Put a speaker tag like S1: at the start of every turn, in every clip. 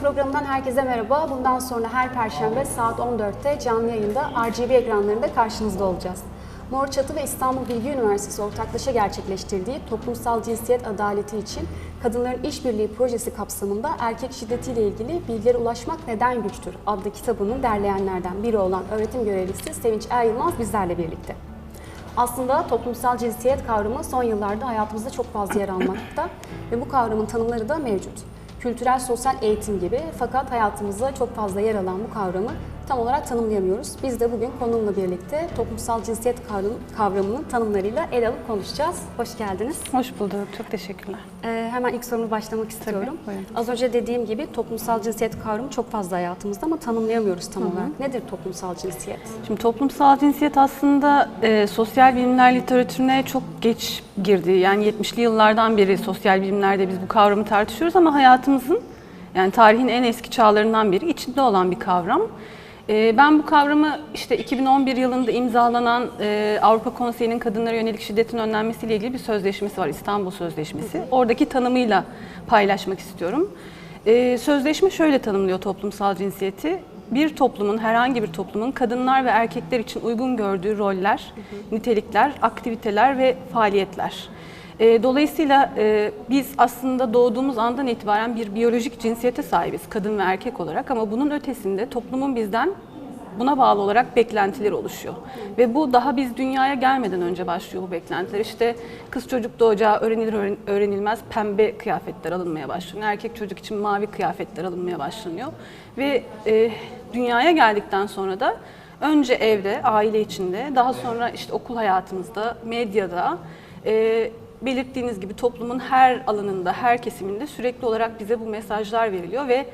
S1: Programından herkese merhaba. Bundan sonra her perşembe saat 14'te canlı yayında RGB ekranlarında karşınızda olacağız. Mor Çatı ve İstanbul Bilgi Üniversitesi ortaklaşa gerçekleştirdiği toplumsal cinsiyet adaleti için Kadınların İşbirliği Projesi kapsamında erkek şiddetiyle ilgili bilgilere ulaşmak neden güçtür adlı kitabını derleyenlerden biri olan öğretim görevlisi Sevinç Er Yılmaz bizlerle birlikte. Aslında toplumsal cinsiyet kavramı son yıllarda hayatımızda çok fazla yer almakta ve bu kavramın tanımları da mevcut. Kültürel sosyal eğitim gibi. Fakat hayatımızda çok fazla yer alan bu kavramı tam olarak tanımlayamıyoruz. Biz de bugün konumla birlikte toplumsal cinsiyet kavramı- kavramının tanımlarıyla ele alıp konuşacağız. Hoş geldiniz.
S2: Hoş bulduk. Çok teşekkürler.
S1: Ee, hemen ilk soruma başlamak istiyorum.
S2: buyurun.
S1: Az önce dediğim gibi toplumsal cinsiyet kavramı çok fazla hayatımızda ama tanımlayamıyoruz tam olarak. Nedir toplumsal cinsiyet?
S2: Şimdi toplumsal cinsiyet aslında e, sosyal bilimler literatürüne çok geç girdi. Yani 70'li yıllardan beri sosyal bilimlerde biz bu kavramı tartışıyoruz ama hayatımızın yani tarihin en eski çağlarından biri içinde olan bir kavram. E, ben bu kavramı işte 2011 yılında imzalanan e, Avrupa Konseyi'nin kadınlara yönelik şiddetin önlenmesiyle ilgili bir sözleşmesi var İstanbul Sözleşmesi. Oradaki tanımıyla paylaşmak istiyorum. Ee, sözleşme şöyle tanımlıyor toplumsal cinsiyeti. Bir toplumun, herhangi bir toplumun kadınlar ve erkekler için uygun gördüğü roller, nitelikler, aktiviteler ve faaliyetler. Ee, dolayısıyla e, biz aslında doğduğumuz andan itibaren bir biyolojik cinsiyete sahibiz kadın ve erkek olarak ama bunun ötesinde toplumun bizden Buna bağlı olarak beklentileri oluşuyor. Ve bu daha biz dünyaya gelmeden önce başlıyor bu beklentiler. İşte kız çocuk doğacağı öğrenilir öğren- öğrenilmez pembe kıyafetler alınmaya başlanıyor. Erkek çocuk için mavi kıyafetler alınmaya başlanıyor. Ve e, dünyaya geldikten sonra da önce evde, aile içinde, daha sonra işte okul hayatımızda, medyada, e, belirttiğiniz gibi toplumun her alanında, her kesiminde sürekli olarak bize bu mesajlar veriliyor ve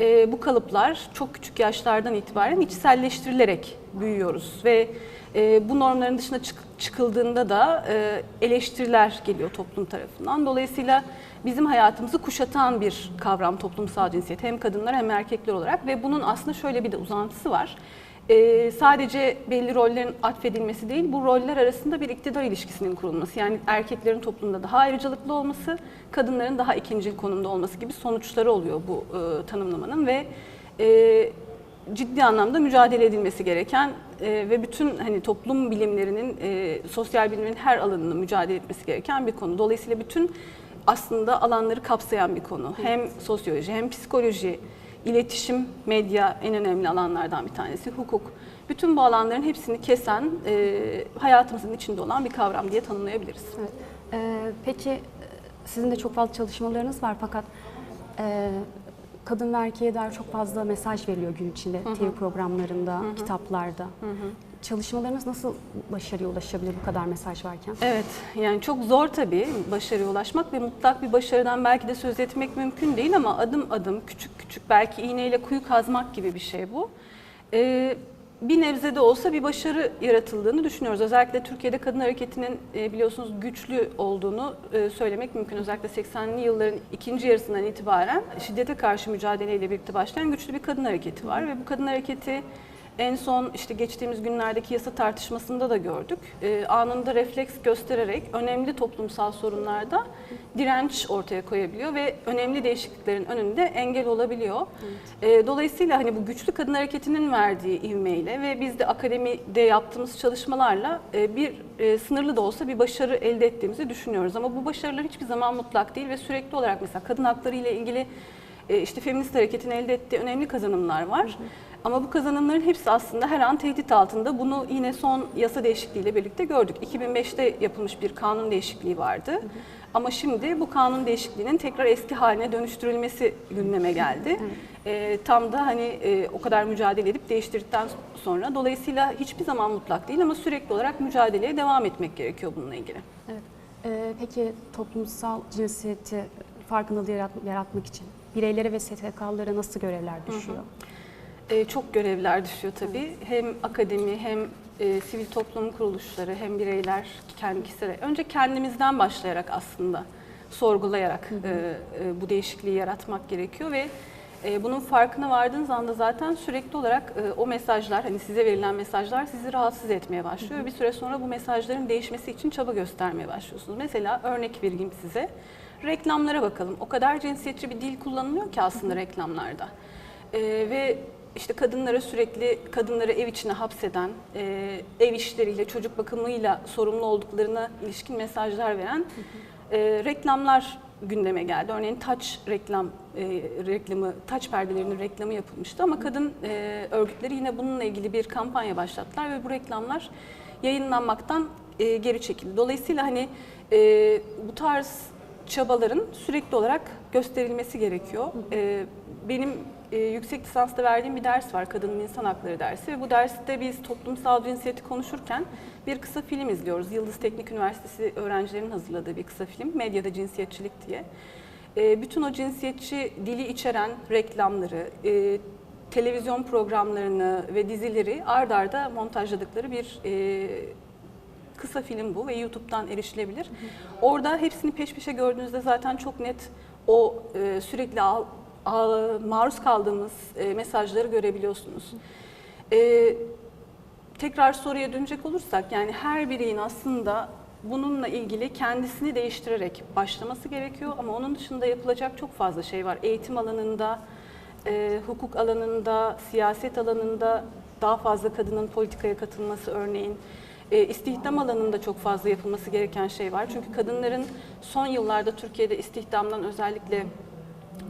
S2: e, bu kalıplar çok küçük yaşlardan itibaren içselleştirilerek büyüyoruz ve e, bu normların dışına çık- çıkıldığında da e, eleştiriler geliyor toplum tarafından. Dolayısıyla bizim hayatımızı kuşatan bir kavram toplumsal cinsiyet hem kadınlar hem erkekler olarak ve bunun aslında şöyle bir de uzantısı var. Ee, sadece belli rollerin atfedilmesi değil, bu roller arasında bir iktidar ilişkisinin kurulması. Yani erkeklerin toplumda daha ayrıcalıklı olması, kadınların daha ikinci konumda olması gibi sonuçları oluyor bu e, tanımlamanın ve e, ciddi anlamda mücadele edilmesi gereken e, ve bütün hani toplum bilimlerinin, e, sosyal bilimin her alanını mücadele etmesi gereken bir konu. Dolayısıyla bütün aslında alanları kapsayan bir konu. Hem sosyoloji hem psikoloji, iletişim, medya en önemli alanlardan bir tanesi, hukuk. Bütün bu alanların hepsini kesen, e, hayatımızın içinde olan bir kavram diye tanımlayabiliriz.
S1: Evet. Ee, peki sizin de çok fazla çalışmalarınız var fakat e, kadın ve erkeğe dair çok fazla mesaj veriliyor gün içinde TV programlarında, kitaplarda. Çalışmalarınız nasıl başarıya ulaşabilir bu kadar mesaj varken?
S2: Evet, yani çok zor tabii başarıya ulaşmak ve mutlak bir başarıdan belki de söz etmek mümkün değil ama adım adım, küçük küçük belki iğneyle kuyu kazmak gibi bir şey bu. Ee, bir nebze de olsa bir başarı yaratıldığını düşünüyoruz. Özellikle Türkiye'de kadın hareketinin e, biliyorsunuz güçlü olduğunu e, söylemek mümkün. Özellikle 80'li yılların ikinci yarısından itibaren şiddete karşı mücadeleyle birlikte başlayan güçlü bir kadın hareketi var ve bu kadın hareketi en son işte geçtiğimiz günlerdeki yasa tartışmasında da gördük. Ee, anında refleks göstererek önemli toplumsal sorunlarda direnç ortaya koyabiliyor ve önemli değişikliklerin önünde engel olabiliyor. Ee, dolayısıyla hani bu güçlü kadın hareketinin verdiği ivmeyle ve biz de akademide yaptığımız çalışmalarla e, bir e, sınırlı da olsa bir başarı elde ettiğimizi düşünüyoruz. Ama bu başarılar hiçbir zaman mutlak değil ve sürekli olarak mesela kadın hakları ile ilgili e, işte feminist hareketin elde ettiği önemli kazanımlar var. Ama bu kazanımların hepsi aslında her an tehdit altında. Bunu yine son yasa değişikliğiyle birlikte gördük. 2005'te yapılmış bir kanun değişikliği vardı. Ama şimdi bu kanun değişikliğinin tekrar eski haline dönüştürülmesi gündeme geldi. E, tam da hani e, o kadar mücadele edip değiştirdikten sonra dolayısıyla hiçbir zaman mutlak değil ama sürekli olarak mücadeleye devam etmek gerekiyor bununla ilgili.
S1: Evet. Ee, peki toplumsal cinsiyeti farkındalığı yarat- yaratmak için bireylere ve STK'lara nasıl görevler düşüyor?
S2: E, çok görevler düşüyor tabii. Hem akademi hem e, sivil toplum kuruluşları hem bireyler kendi kişisel. Önce kendimizden başlayarak aslında sorgulayarak e, e, bu değişikliği yaratmak gerekiyor ve e, bunun farkına vardığınız anda zaten sürekli olarak e, o mesajlar hani size verilen mesajlar sizi rahatsız etmeye başlıyor. Bir süre sonra bu mesajların değişmesi için çaba göstermeye başlıyorsunuz. Mesela örnek vereyim size. Reklamlara bakalım. O kadar cinsiyetçi bir dil kullanılıyor ki aslında reklamlarda. Ee, ve işte kadınlara sürekli kadınları ev içine hapseden, e, ev işleriyle, çocuk bakımıyla sorumlu olduklarına ilişkin mesajlar veren e, reklamlar gündeme geldi. Örneğin taç reklam e, reklamı, taç perdelerinin reklamı yapılmıştı ama kadın e, örgütleri yine bununla ilgili bir kampanya başlattılar ve bu reklamlar yayınlanmaktan e, geri çekildi. Dolayısıyla hani e, bu tarz çabaların sürekli olarak gösterilmesi gerekiyor. E, benim e, yüksek lisansta verdiğim bir ders var, kadının insan hakları dersi ve bu derste biz toplumsal cinsiyeti konuşurken bir kısa film izliyoruz. Yıldız Teknik Üniversitesi öğrencilerinin hazırladığı bir kısa film, Medyada Cinsiyetçilik diye. E, bütün o cinsiyetçi dili içeren reklamları, e, televizyon programlarını ve dizileri ard arda montajladıkları bir e, kısa film bu ve YouTube'dan erişilebilir. Orada hepsini peş peşe gördüğünüzde zaten çok net o e, sürekli al- maruz kaldığımız e, mesajları görebiliyorsunuz. E, tekrar soruya dönecek olursak yani her bireyin aslında bununla ilgili kendisini değiştirerek başlaması gerekiyor ama onun dışında yapılacak çok fazla şey var. Eğitim alanında, e, hukuk alanında, siyaset alanında daha fazla kadının politikaya katılması örneğin. E, istihdam alanında çok fazla yapılması gereken şey var. Çünkü kadınların son yıllarda Türkiye'de istihdamdan özellikle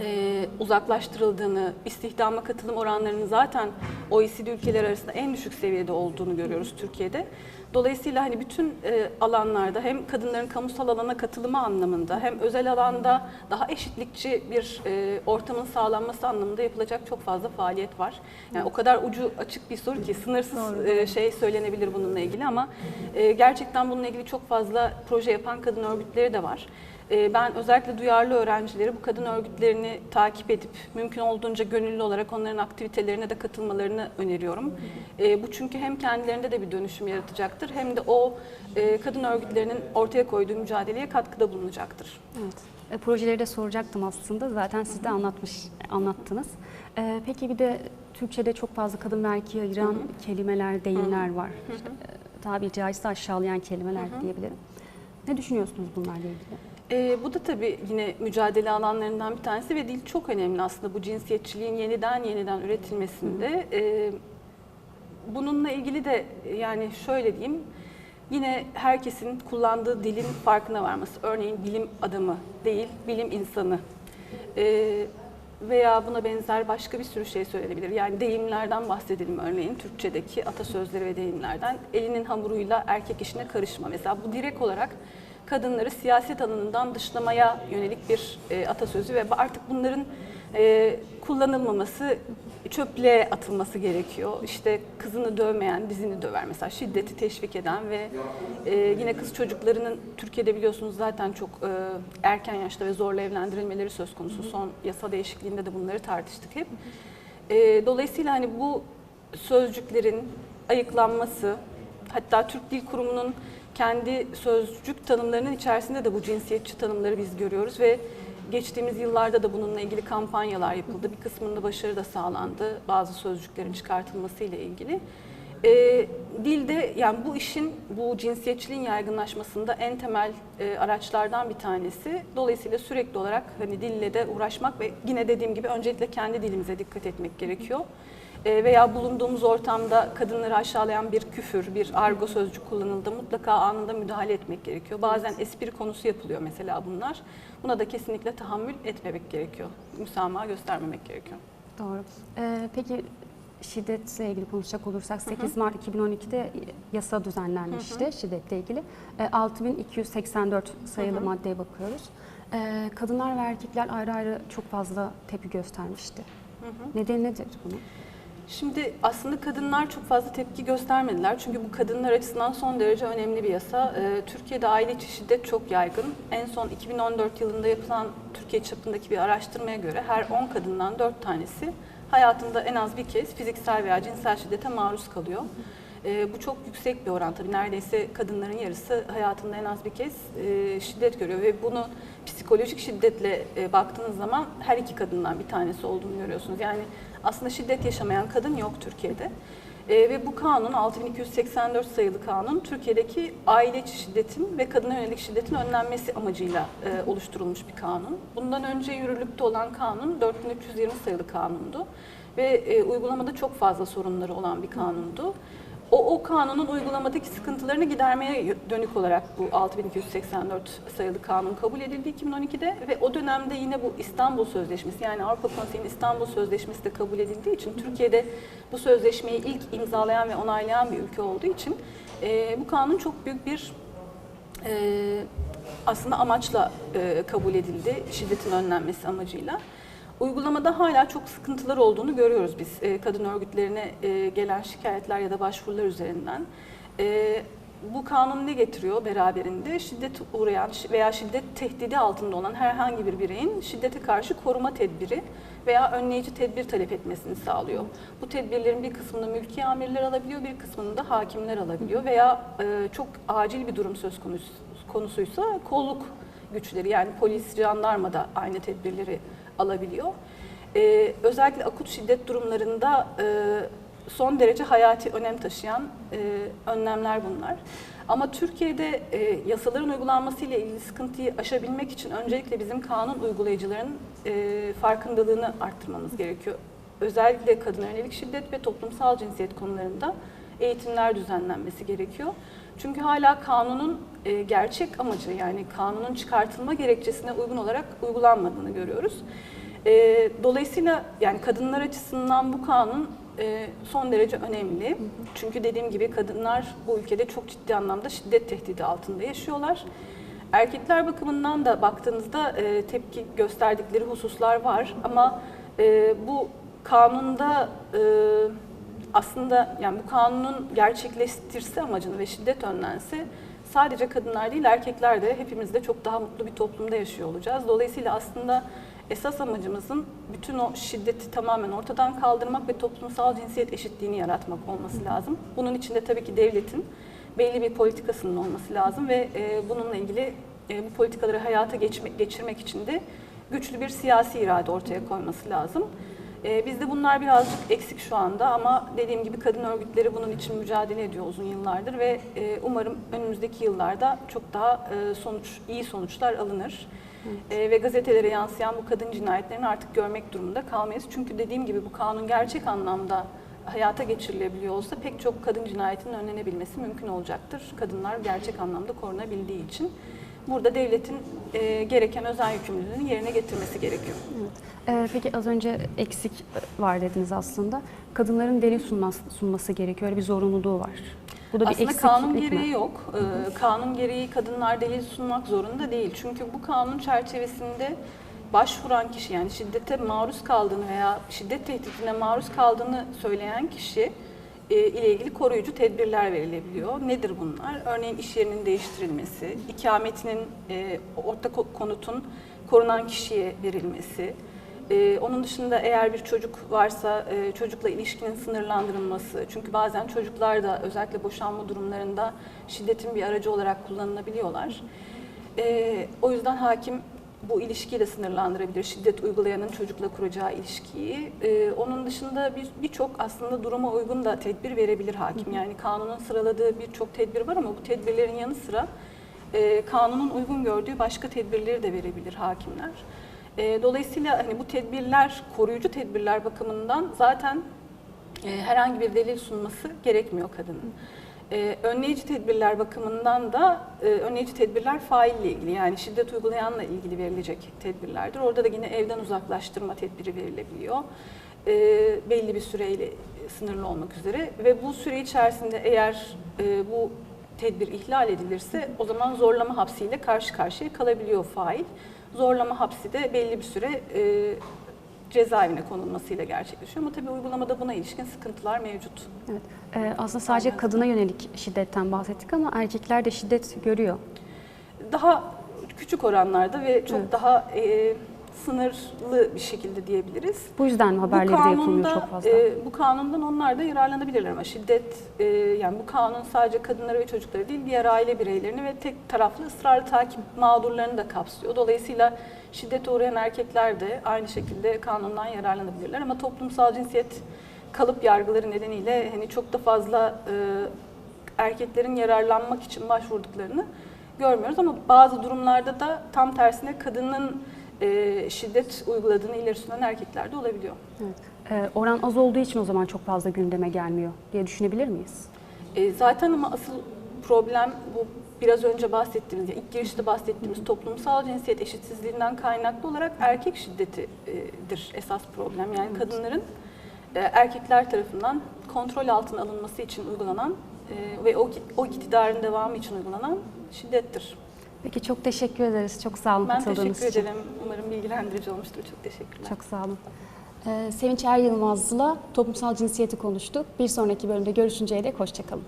S2: e, uzaklaştırıldığını, istihdama katılım oranlarının zaten OECD ülkeleri arasında en düşük seviyede olduğunu görüyoruz Türkiye'de. Dolayısıyla hani bütün e, alanlarda hem kadınların kamusal alana katılımı anlamında hem özel alanda daha eşitlikçi bir e, ortamın sağlanması anlamında yapılacak çok fazla faaliyet var. Yani o kadar ucu açık bir soru ki sınırsız e, şey söylenebilir bununla ilgili ama e, gerçekten bununla ilgili çok fazla proje yapan kadın örgütleri de var. Ee, Ben özellikle duyarlı öğrencileri bu kadın örgütlerini takip edip mümkün olduğunca gönüllü olarak onların aktivitelerine de katılmalarını öneriyorum. Ee, Bu çünkü hem kendilerinde de bir dönüşüm yaratacaktır hem de o e, kadın örgütlerinin ortaya koyduğu mücadeleye katkıda bulunacaktır.
S1: Evet. E, projeleri de soracaktım aslında. Zaten siz de anlatmış, anlattınız. E, peki bir de Türkçe'de çok fazla kadın ve erkeği ayıran kelimeler, deyimler var. İşte, e, tabiri caizse aşağılayan kelimeler diyebilirim. Ne düşünüyorsunuz bunlarla ilgili?
S2: Ee, bu da tabii yine mücadele alanlarından bir tanesi ve dil çok önemli aslında bu cinsiyetçiliğin yeniden yeniden üretilmesinde. Ee, bununla ilgili de yani şöyle diyeyim, yine herkesin kullandığı dilin farkına varması. Örneğin bilim adamı değil, bilim insanı. Ee, veya buna benzer başka bir sürü şey söylenebilir. Yani deyimlerden bahsedelim örneğin Türkçedeki atasözleri ve deyimlerden. Elinin hamuruyla erkek işine karışma. Mesela bu direkt olarak kadınları siyaset alanından dışlamaya yönelik bir e, atasözü ve artık bunların e, kullanılmaması, çöplüğe atılması gerekiyor. İşte kızını dövmeyen dizini döver mesela şiddeti teşvik eden ve e, yine kız çocuklarının Türkiye'de biliyorsunuz zaten çok e, erken yaşta ve zorla evlendirilmeleri söz konusu. Son yasa değişikliğinde de bunları tartıştık hep. E, dolayısıyla hani bu sözcüklerin ayıklanması, hatta Türk Dil Kurumu'nun kendi sözcük tanımlarının içerisinde de bu cinsiyetçi tanımları biz görüyoruz ve geçtiğimiz yıllarda da bununla ilgili kampanyalar yapıldı. Bir kısmında başarı da sağlandı bazı sözcüklerin çıkartılması ile ilgili. Ee, dilde yani bu işin bu cinsiyetçiliğin yaygınlaşmasında en temel e, araçlardan bir tanesi. Dolayısıyla sürekli olarak hani dille de uğraşmak ve yine dediğim gibi öncelikle kendi dilimize dikkat etmek gerekiyor. E, veya bulunduğumuz ortamda kadınları aşağılayan bir küfür, bir argo sözcük kullanıldığında mutlaka anında müdahale etmek gerekiyor. Bazen espri konusu yapılıyor mesela bunlar. Buna da kesinlikle tahammül etmemek gerekiyor. Müsamaha göstermemek gerekiyor.
S1: Doğru. E, peki şiddetle ilgili konuşacak olursak 8 Mart 2012'de yasa düzenlenmişti şiddetle ilgili. E, 6284 sayılı maddeye bakıyoruz. E, kadınlar ve erkekler ayrı ayrı çok fazla tepki göstermişti. Nedeni nedir bunun?
S2: Şimdi aslında kadınlar çok fazla tepki göstermediler. Çünkü bu kadınlar açısından son derece önemli bir yasa. Ee, Türkiye'de aile içi şiddet çok yaygın. En son 2014 yılında yapılan Türkiye çapındaki bir araştırmaya göre her 10 kadından 4 tanesi hayatında en az bir kez fiziksel veya cinsel şiddete maruz kalıyor. Ee, bu çok yüksek bir oran tabii. Neredeyse kadınların yarısı hayatında en az bir kez e, şiddet görüyor ve bunu psikolojik şiddetle e, baktığınız zaman her iki kadından bir tanesi olduğunu görüyorsunuz. Yani aslında şiddet yaşamayan kadın yok Türkiye'de. E, ve bu kanun 6284 sayılı kanun Türkiye'deki aile içi şiddetin ve kadına yönelik şiddetin önlenmesi amacıyla e, oluşturulmuş bir kanun. Bundan önce yürürlükte olan kanun 4320 sayılı kanundu ve e, uygulamada çok fazla sorunları olan bir kanundu. O, o kanunun uygulamadaki sıkıntılarını gidermeye dönük olarak bu 6284 sayılı kanun kabul edildi 2012'de ve o dönemde yine bu İstanbul Sözleşmesi yani Avrupa Konseyi'nin İstanbul Sözleşmesi de kabul edildiği için Türkiye'de bu sözleşmeyi ilk imzalayan ve onaylayan bir ülke olduğu için e, bu kanun çok büyük bir e, aslında amaçla e, kabul edildi şiddetin önlenmesi amacıyla. Uygulamada hala çok sıkıntılar olduğunu görüyoruz biz e, kadın örgütlerine e, gelen şikayetler ya da başvurular üzerinden. E, bu kanun ne getiriyor beraberinde? Şiddet uğrayan veya şiddet tehdidi altında olan herhangi bir bireyin şiddete karşı koruma tedbiri veya önleyici tedbir talep etmesini sağlıyor. Bu tedbirlerin bir kısmını mülki amirler alabiliyor, bir kısmını da hakimler alabiliyor veya e, çok acil bir durum söz konusu konusuysa kolluk güçleri yani polis, jandarma da aynı tedbirleri alabiliyor. Ee, özellikle akut şiddet durumlarında e, son derece hayati önem taşıyan e, önlemler bunlar. Ama Türkiye'de e, yasaların uygulanması ile ilgili sıkıntıyı aşabilmek için öncelikle bizim kanun uygulayıcılarının e, farkındalığını arttırmamız gerekiyor. Özellikle kadına yönelik şiddet ve toplumsal cinsiyet konularında eğitimler düzenlenmesi gerekiyor. Çünkü hala kanunun e, gerçek amacı yani kanunun çıkartılma gerekçesine uygun olarak uygulanmadığını görüyoruz. E, dolayısıyla yani kadınlar açısından bu kanun e, son derece önemli. Çünkü dediğim gibi kadınlar bu ülkede çok ciddi anlamda şiddet tehdidi altında yaşıyorlar. Erkekler bakımından da baktığınızda e, tepki gösterdikleri hususlar var ama e, bu kanunda e, aslında yani bu kanunun gerçekleştirse amacını ve şiddet önlense sadece kadınlar değil erkekler de hepimiz de çok daha mutlu bir toplumda yaşıyor olacağız. Dolayısıyla aslında esas amacımızın bütün o şiddeti tamamen ortadan kaldırmak ve toplumsal cinsiyet eşitliğini yaratmak olması lazım. Bunun için de tabii ki devletin belli bir politikasının olması lazım ve e, bununla ilgili e, bu politikaları hayata geçmek, geçirmek için de güçlü bir siyasi irade ortaya koyması lazım. Ee, Bizde bunlar birazcık eksik şu anda ama dediğim gibi kadın örgütleri bunun için mücadele ediyor uzun yıllardır ve e, umarım önümüzdeki yıllarda çok daha e, sonuç iyi sonuçlar alınır. E, Ve gazetelere yansıyan bu kadın cinayetlerini artık görmek durumunda kalmayız. Çünkü dediğim gibi bu kanun gerçek anlamda hayata geçirilebiliyor olsa pek çok kadın cinayetinin önlenebilmesi mümkün olacaktır. Kadınlar gerçek anlamda korunabildiği için. Burada devletin e, gereken özel yükümlülüğünü yerine getirmesi gerekiyor.
S1: Ee, peki az önce eksik var dediniz aslında. Kadınların delil sunması, sunması gerekiyor. Öyle bir zorunluluğu var. Bu da bir
S2: Aslında kanun
S1: mi?
S2: gereği yok. Ee, kanun gereği kadınlar delil sunmak zorunda değil. Çünkü bu kanun çerçevesinde başvuran kişi yani şiddete maruz kaldığını veya şiddet tehditine maruz kaldığını söyleyen kişi ile ilgili koruyucu tedbirler verilebiliyor. Nedir bunlar? Örneğin iş yerinin değiştirilmesi, ikametinin e, orta ko- konutun korunan kişiye verilmesi, ee, onun dışında eğer bir çocuk varsa e, çocukla ilişkinin sınırlandırılması. Çünkü bazen çocuklar da özellikle boşanma durumlarında şiddetin bir aracı olarak kullanılabiliyorlar. Ee, o yüzden hakim bu ilişkiyi de sınırlandırabilir. Şiddet uygulayanın çocukla kuracağı ilişkiyi. Ee, onun dışında bir birçok aslında duruma uygun da tedbir verebilir hakim. Yani kanunun sıraladığı birçok tedbir var ama bu tedbirlerin yanı sıra e, kanunun uygun gördüğü başka tedbirleri de verebilir hakimler. E, Dolayısıyla hani bu tedbirler, koruyucu tedbirler bakımından zaten e, herhangi bir delil sunması gerekmiyor kadının. E, önleyici tedbirler bakımından da e, önleyici tedbirler faille ilgili yani şiddet uygulayanla ilgili verilecek tedbirlerdir. Orada da yine evden uzaklaştırma tedbiri verilebiliyor. E, belli bir süreyle sınırlı olmak üzere ve bu süre içerisinde eğer e, bu tedbir ihlal edilirse o zaman zorlama hapsiyle karşı karşıya kalabiliyor fail. Zorlama hapsi de belli bir süre e, cezaevine konulmasıyla gerçekleşiyor. Ama tabii uygulamada buna ilişkin sıkıntılar mevcut.
S1: Evet. Ee, aslında sadece kadına yönelik şiddetten bahsettik ama erkekler de şiddet görüyor.
S2: Daha küçük oranlarda ve çok
S1: Evet.
S2: daha e, sınırlı bir şekilde diyebiliriz.
S1: Bu yüzden haberleri de yapılmıyor çok fazla?
S2: e, bu kanundan onlar da yararlanabilirler ama şiddet e, yani bu kanun sadece kadınları ve çocukları değil diğer aile bireylerini ve tek taraflı ısrarlı takip mağdurlarını da kapsıyor. Dolayısıyla şiddete uğrayan erkekler de aynı şekilde kanundan yararlanabilirler ama toplumsal cinsiyet kalıp yargıları nedeniyle hani çok da fazla e, erkeklerin yararlanmak için başvurduklarını görmüyoruz ama bazı durumlarda da tam tersine kadının e, şiddet uyguladığını ileri süren erkekler de olabiliyor.
S1: Evet. Ee, oran az olduğu için o zaman çok fazla gündeme gelmiyor diye düşünebilir miyiz?
S2: E, zaten ama asıl problem bu biraz önce bahsettiğimiz, ilk girişte bahsettiğimiz toplumsal cinsiyet eşitsizliğinden kaynaklı olarak erkek şiddetidir esas problem. Yani kadınların e, erkekler tarafından kontrol altına alınması için uygulanan e, ve o, o iktidarın devamı için uygulanan şiddettir.
S1: Peki çok teşekkür ederiz. Çok sağ olun
S2: Ben
S1: katıldığınız
S2: teşekkür
S1: için.
S2: ederim. Umarım bilgilendirici olmuştur. Çok teşekkürler.
S1: Çok sağ olun. Ee, Sevinç Er Yılmaz'la toplumsal cinsiyeti konuştuk. Bir sonraki bölümde görüşünceye dek hoşçakalın.